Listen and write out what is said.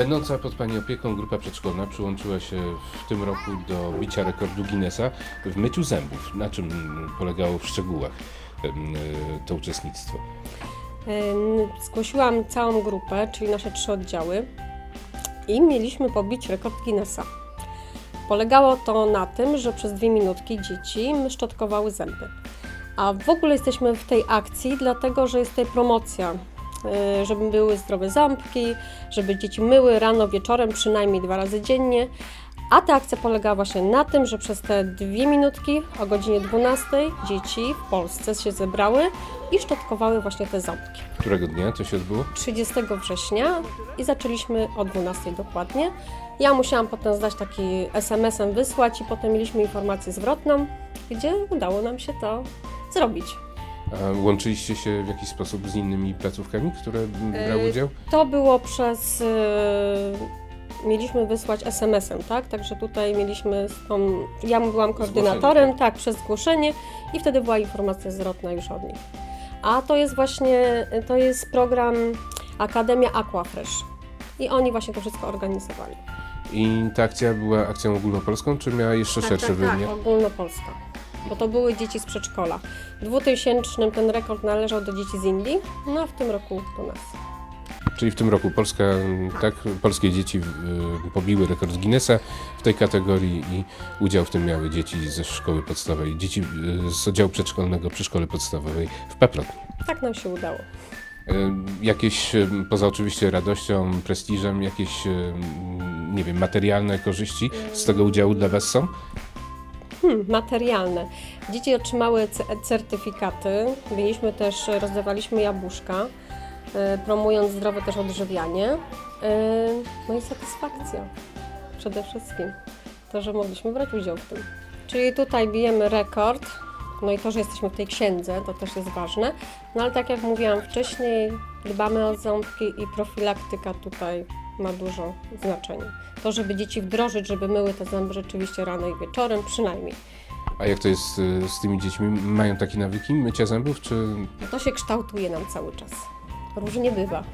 Będąca pod Pani opieką grupa przedszkolna przyłączyła się w tym roku do bicia rekordu Guinnessa w myciu zębów. Na czym polegało w szczegółach e, to uczestnictwo? Zgłosiłam całą grupę, czyli nasze trzy oddziały i mieliśmy pobić rekord Guinnessa. Polegało to na tym, że przez dwie minutki dzieci szczotkowały zęby. A w ogóle jesteśmy w tej akcji, dlatego że jest tutaj promocja, żeby były zdrowe ząbki, żeby dzieci myły rano, wieczorem, przynajmniej dwa razy dziennie. A ta akcja polegała właśnie na tym, że przez te dwie minutki o godzinie 12 dzieci w Polsce się zebrały i szczotkowały właśnie te ząbki. Którego dnia to się odbyło? 30 września i zaczęliśmy o 12 dokładnie. Ja musiałam potem zdać taki SMS-em wysłać i potem mieliśmy informację zwrotną, gdzie udało nam się to zrobić. A łączyliście się w jakiś sposób z innymi placówkami, które brały Yy, udział? To było przez. Yy, mieliśmy wysłać SMS-em, tak? Także tutaj mieliśmy z tą. Ja byłam koordynatorem, Zgłoszenie, tak, przez zgłoszenie i wtedy była informacja zwrotna już od nich. A to jest właśnie, to jest program Akademia Aquafresh. I oni właśnie to wszystko organizowali. I ta akcja była akcją ogólnopolską, czy miała jeszcze szerszy tak, wymiar? tak, ogólnopolska. Bo to były dzieci z przedszkola. W 2000 ten rekord należał do dzieci z Indii, no a w tym roku do nas. Czyli w tym roku Polska, tak, polskie dzieci y, pobiły rekord Guinnessa w tej kategorii i udział w tym miały dzieci ze szkoły podstawowej, dzieci y, z oddziału przedszkolnego przy szkole podstawowej w Peprot. Tak nam się udało. Y, Jakieś, poza oczywiście radością, prestiżem, jakieś, nie wiem, materialne korzyści z tego udziału dla Was są? Hmm, materialne. Dzieci otrzymały ce- certyfikaty. Mieliśmy też, rozdawaliśmy jabłuszka, y, promując zdrowe też odżywianie. Y, no i satysfakcja przede wszystkim. To, że mogliśmy brać udział w tym. Czyli tutaj bijemy rekord. No i to, że jesteśmy w tej księdze, to też jest ważne. No ale tak jak mówiłam wcześniej, dbamy o ząbki i profilaktyka tutaj ma dużo znaczenie. To, żeby dzieci wdrożyć, żeby myły te zęby rzeczywiście rano i wieczorem, przynajmniej. A jak to jest y, z tymi dziećmi? Mają takie nawyki mycia zębów, czy No to się kształtuje nam cały czas. Różnie bywa.